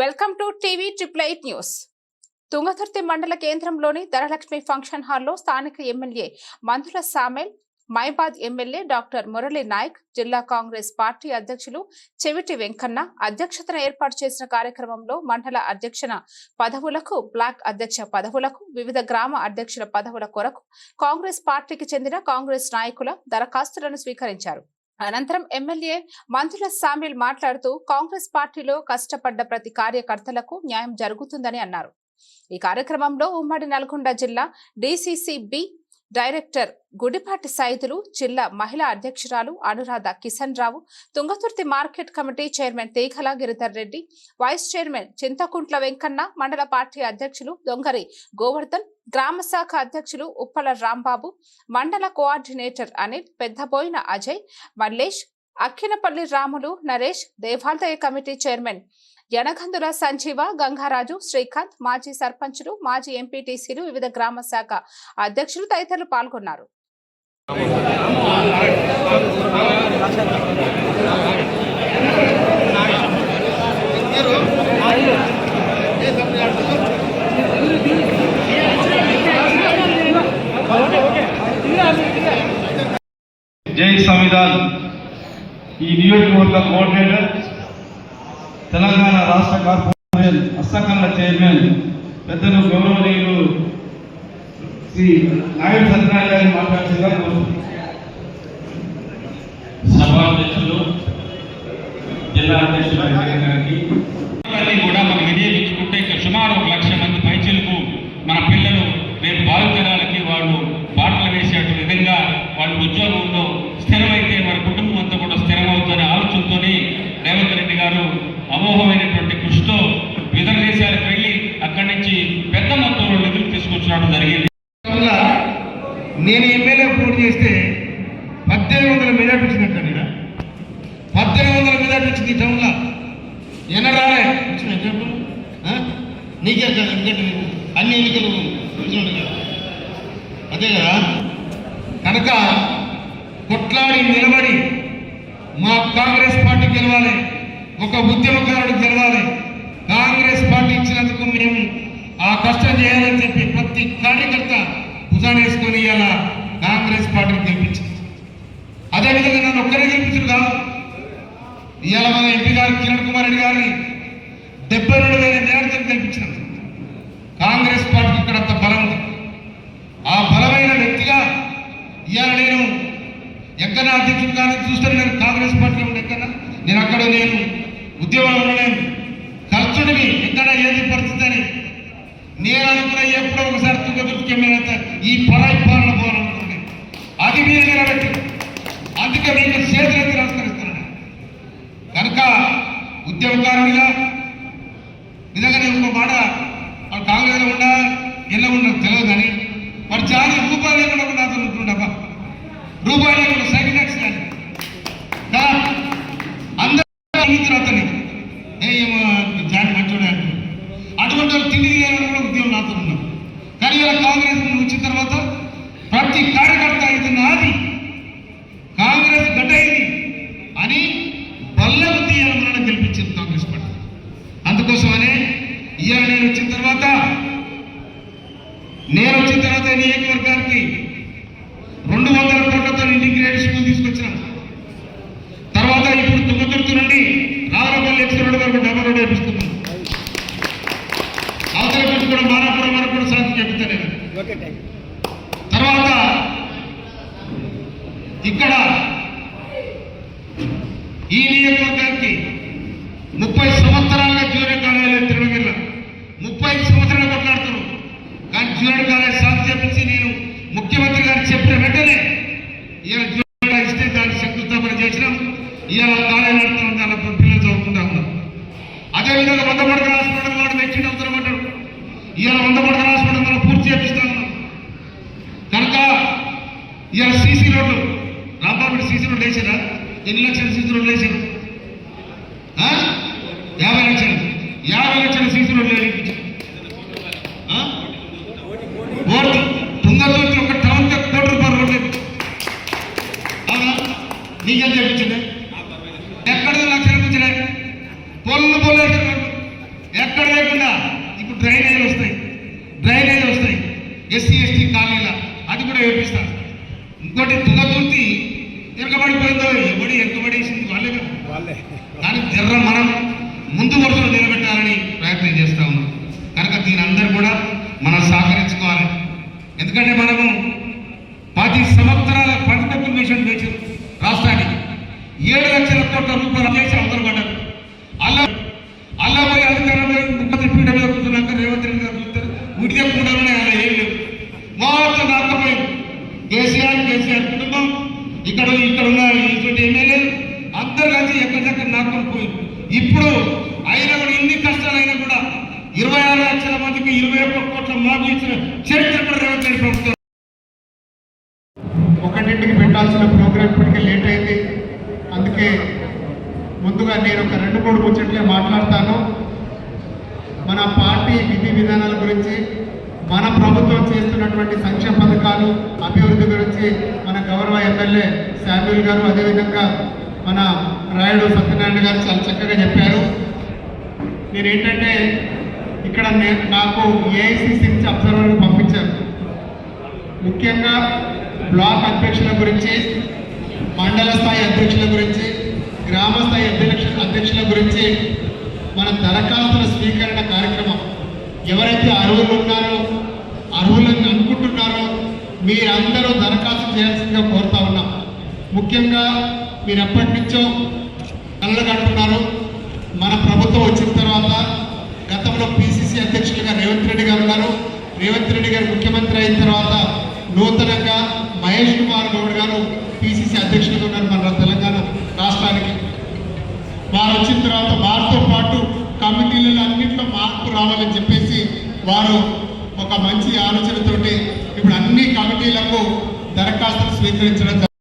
Welcome to TV triple eight news. Thungathurthi మండల కేంద్రంలోని Dhanalakshmi function హాల్లో స్థానిక ఎమ్మెల్యే మందుల సామెల్ మైబాద్ ఎమ్మెల్యే డాక్టర్ మురళి నాయక్ జిల్లా కాంగ్రెస్ పార్టీ అధ్యక్షులు చెవిటి వెంకన్న అధ్యక్షతన ఏర్పాటు చేసిన కార్యక్రమంలో మండల అధ్యక్షన పదవులకు బ్లాక్ అధ్యక్ష పదవులకు వివిధ గ్రామ అధ్యక్షుల పదవుల కొరకు కాంగ్రెస్ పార్టీకి చెందిన కాంగ్రెస్ నాయకుల దరఖాస్తులను స్వీకరించారు. అనంతరం ఎమ్మెల్యే మంత్రుల సామిల్ మాట్లాడుతూ కాంగ్రెస్ పార్టీలో కష్టపడ్డ ప్రతి కార్యకర్తలకు న్యాయం జరుగుతుందని అన్నారు. ఈ కార్యక్రమంలో ఉమ్మడి నల్గొండ జిల్లా డిసిసిబి డైరెక్టర్ గుడిపాటి సైదులు జిల్లా మహిళా అధ్యక్షురాలు Anuradha Kishan Rao Thungathurthi market committee chairman Teegala Giridhar Reddy vice chairman Chinthakuntla Venkanna మండల పార్టీ అధ్యక్షులు దొంగరి గోవర్ధన్ గ్రామ శాఖ అధ్యక్షులు ఉప్పల రాంబాబు మండల కోఆర్డినేటర్ అనిల్ పెద్దబోయిన అజయ్ మల్లేష్ అక్కినపల్లి రాములు నరేష్ దేవాలయ కమిటీ చైర్మన్ యనగంధుల సంజీవ గంగారాజు శ్రీకాంత్ మాజీ సర్పంచులు మాజీ ఎంపీటీసీలు వివిధ గ్రామ శాఖ అధ్యక్షులు తదితరులు పాల్గొన్నారు. జై సంవిధాన్. ఈ నియోజకవర్గ కోఆర్డినేటర్ తెలంగాణ రాష్ట్ర కార్పొరేషన్ హస్తకళ చైర్మన్ పెద్దలు గౌరవనీయులు శ్రీ నాయుడు సత్యనారాయణ గారిని మాట్లాడుతుందిగా సభాధ్యక్షులు జిల్లా అధ్యక్షులు గారికి తీసుకురావడం జరిగింది. నేను ఎమ్మెల్యే పోటీ చేస్తే పద్దెనిమిది వందల మెజార్టీ వచ్చినట్టు నేను పద్దెనిమిది వందల మెజార్టీ వచ్చింది ఈ టౌన్లో. వచ్చిన చెప్పు? ఆ? నీకే కదా ఎందుకంటే అన్ని ఎన్నికలు చూసినాడు కదా అదే కదా? కనుక కొట్లాడి నిలబడి మా కాంగ్రెస్ పార్టీ గెలవాలి ఒక ఉద్యమకారుడు గెలవాలి. కాంగ్రెస్ పార్టీ ఇచ్చినందుకు మేము ఆ కష్టం చేయాలని చెప్పి ప్రతి కార్యకర్త భుజానేసుకొని ఇలా కాంగ్రెస్ పార్టీని గెలిపించింది. అదేవిధంగా నన్ను ఒక్కరే గెలిపించడు కాదు. ఇవాళ మన ఎంపీ గారు కిరణ్ కుమార్ రెడ్డి గారిని డెబ్బై రెండు వేల మేరతో గెలిపించినాం. కాంగ్రెస్ పార్టీకి ఇక్కడ అంత బలం ఉంది. ఆ బలమైన వ్యక్తిగా ఇవాళ నేను ఎక్కడ అధ్యక్షుడు కానీ చూస్తే నేను కాంగ్రెస్ పార్టీలో ఉండే ఎక్కడ నేను అక్కడ నేను ఉద్యోగంలో ఉండలేను ఖర్చుడివి ఎక్కడ ఏది పరిస్థితి అని నేను అనుకున్న ఎప్పుడో ఒకసారి తుంగతుర్తికి ఎమ్మెల్యే ఈ పరాయి పాలన పోవాలనుకున్నాను అది మీరు నిలబెట్టి. అందుకే మీకు చేతులెత్తి నమస్కరిస్తున్నాను. కనుక ఉద్యమకారుడిగా నిజంగా నేను ఒక మాట ఆ కాంగ్రెస్లో ఉన్నా ఎలా ఉన్నా తెలియదు కానీ మరి చాలా రూపాయలు లేకుండా ఒక నాతో ఉంటుండబ్బా రూపాయలు లేకుండా సైకిల్ ట్యాక్స్ కానీ కా అందరూ అందించిన అతన్ని ఏ ఏమో జాతి మంచోడే అంటారు అటువంటి వాళ్ళు తిండి తినేవాళ్ళు కూడా ఉద్యోగం నాతో ఉన్నాం కానీ ఇలా కాంగ్రెస్ నుండి వచ్చిన తర్వాత ప్రతి కార్యకర్త ఇది నాది. కాంగ్రెస్ గడ్డ ఇది అని బల్లకు తీయాలని మనం గెలిపించింది కాంగ్రెస్ పార్టీ. అందుకోసమనే ఇవాళ నేను వచ్చిన తర్వాత నేను వచ్చిన తర్వాత నియోజకవర్గానికి రెండు వందల కోట్లతో ఇంటిగ్రేటెడ్ స్కూల్ తీసుకొచ్చిన. తర్వాత ఇప్పుడు తుంగతుర్తి నుండి రావులపల్లి ఎక్స్ రోడ్ వరకు డబల్ రోడ్ వేపిస్తున్నాను. అవతల నుంచి కూడా తర్వాత ఇక్కడ ఈ నియోజకవర్గానికి ముప్పై సంవత్సరాలుగా జూనియర్ కాలేజీలో తిరుమగిరిలో ముప్పై సంవత్సరాలు కొట్లాడుతున్నాను కానీ జూనియర్ కాలేజ్ సాధి చెప్పించి నేను ముఖ్యమంత్రి గారు చెప్పిన వెంటనే ఇవాళ జూనియర్ ఇస్తే దాన్ని శక్తిస్థాపన చేసినాం. ఇవాళ కాలేజీ నడుతున్నాం దాని పిల్లలు చదువుకుంటా ఉన్నాం అదేవిధంగా వంద పడకల హాస్పిటల్ వాడు మెచ్చిన అవసరం అంటాడు ఇవాళ వంద పడకల హాస్పిటల్ మనం పూర్తి చేపిస్తా ఉన్నాం కనుక ఇవాళ సీసీ రోడ్లు రాంబాబు సీసీ రోడ్లు వేసారా ఎన్ని లక్షల సీసీ రోడ్లు వేసారు ఆ? యాభై లక్షలు యాభై లక్షల సీసీ రోడ్లు వేయించారు ఆ? ఒక టౌన్ కోటి రూపాయలు రోడ్లు వేయించారు. అవునా తుగతుర్తి ఎరకబడిపోయిందో ఎవడి ఎరకబడేసింది వాళ్ళే కదా. దానికి జర్ర మనం ముందు వరుసలో నిలబెట్టాలని ప్రయత్నం చేస్తా ఉన్నాం. కనుక దీని అందరూ కూడా మనం సహకరించుకోవాలి. ఎందుకంటే మనము పది సంవత్సరాల పంట మిషన్ వేసి రాష్ట్రానికి. ఏడు లక్షల కోట్ల రూపాయలు చేసి అవతల పడ్డారు అలా అలా పోయి అధికారం పోయి ముఖ్యమంత్రి పీఠ మీద కూర్చున్నాక రేవంత్ రెడ్డి గారు చూస్తారు ఉడిగా కూడా అలా ఏం లేవు మొత్తం నాకపోయి కేసీఆర్ కేసీఆర్ కుటుంబం ఇక్కడ ఇక్కడ ఉన్న ఇటువంటి ఎమ్మెల్యే అందరు కలిసి ఎక్కడికక్కడ నాటుకొని ఇప్పుడు అయినా కూడా ఇన్ని కష్టాలైనా కూడా ఇరవై ఆరు లక్షల మందికి ఇరవై ఒక్క కోట్ల మాఫీ ఇచ్చిన చరిత్ర రేవంత్ రెడ్డి ప్రభుత్వం. ఒకటింటికి పెట్టాల్సిన ప్రోగ్రామ్ ఇప్పటికే లేట్ అయింది. అందుకే ముందుగా నేను ఒక రెండు మూడు ముచ్చట్లే మాట్లాడతాను. మన పార్టీ విధి మన ప్రభుత్వం చేస్తున్నటువంటి సంక్షేమ పథకాలు అభివృద్ధి గురించి మన గౌరవ ఎమ్మెల్యే శామ్యుల్ గారు అదేవిధంగా మన రాయుడు సత్యనారాయణ గారు చాలా చక్కగా చెప్పారు. నేనేంటంటే ఇక్కడ నాకు ఏఐసిసి నుంచి అబ్జర్వర్లు పంపించారు. ముఖ్యంగా బ్లాక్ అధ్యక్షుల గురించి మండల స్థాయి అధ్యక్షుల గురించి గ్రామ స్థాయి అధ్యక్ష అధ్యక్షుల గురించి మన దరఖాస్తుల స్వీకరణ కార్యక్రమం ఎవరైతే అర్హులు ఉన్నారో అర్హులని అనుకుంటున్నారో మీరందరూ దరఖాస్తు చేయాల్సిందిగా కోరుతా ఉన్నాం. ముఖ్యంగా మీరు ఎప్పటి నుంచో కళ్ళగంటున్నారు మన ప్రభుత్వం వచ్చిన తర్వాత గతంలో పిసిసి అధ్యక్షులుగా రేవంత్ రెడ్డి గారు ఉన్నారు. రేవంత్ రెడ్డి గారు ముఖ్యమంత్రి అయిన తర్వాత నూతనంగా మహేష్ కుమార్ గౌడ్ గారు పిసిసి అధ్యక్షులుగా ఉన్నారు మన తెలంగాణ రాష్ట్రానికి. వారు వచ్చిన తర్వాత వారితో పాటు కమిటీలలో అన్నింటిలో మార్పు రావాలని చెప్పేసి వారు ఒక మంచి ఆలోచనతోటి ఇప్పుడు అన్ని కమిటీలకు దరఖాస్తులు స్వీకరించడం